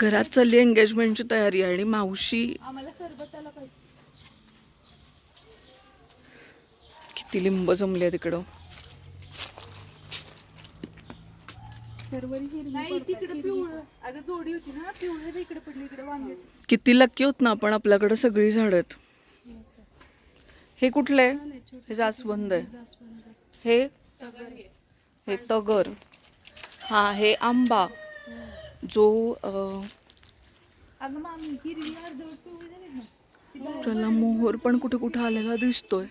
घरात चालली एंगेजमेंटची तयारी आणि मावशी आम्हाला सरबताला पाहिजे. किती लिंब जमले तिकडं नाही तिकडे पिवळं. अगं जोडी होती ना पिवळं इकडे पडली इकडे वांगे. किती लक्की होत ना आपण आपल्याकडे सगळी झाडं आहेत. हे कुठले? हे जास्वंद आहे. हे हे तगर. हा हे आंबा. जो त्याला मोहर पण कुठे कुठे आलेला दिसतोय.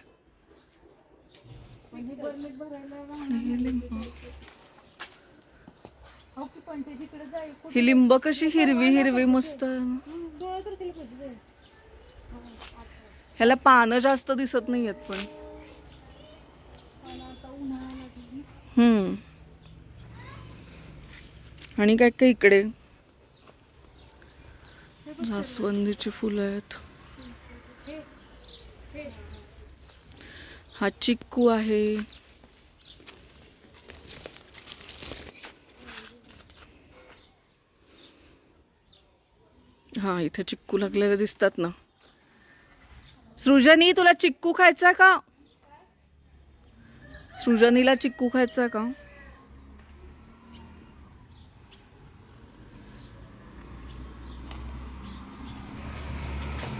ही लिंब कशी हिरवी हिरवी मस्त ह्याला पानं जास्त दिसत नाहीयेत पण. आणि काय काय इकडे? जास्वंदीची फुलं आहेत. हा चिक्कू आहे. हा इथे चिक्कू लागलेले दिसतात ना. सृजनी तुला चिक्कू खायचा का? सृजनीला चिक्कू खायचा का?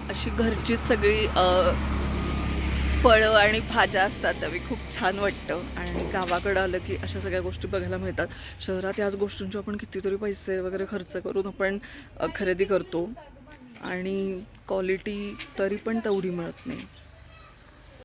अशी घरचीच सगळी फळं आणि भाज्या असतात त्यावेळी खूप छान वाटतं. आणि गावाकडं आलं की अशा सगळ्या गोष्टी बघायला मिळतात. शहरात याच गोष्टींचे आपण कितीतरी पैसे वगैरे खर्च करून आपण खरेदी करतो. आणि क्वालिटी तरी पण तेवढी मिळत नाही.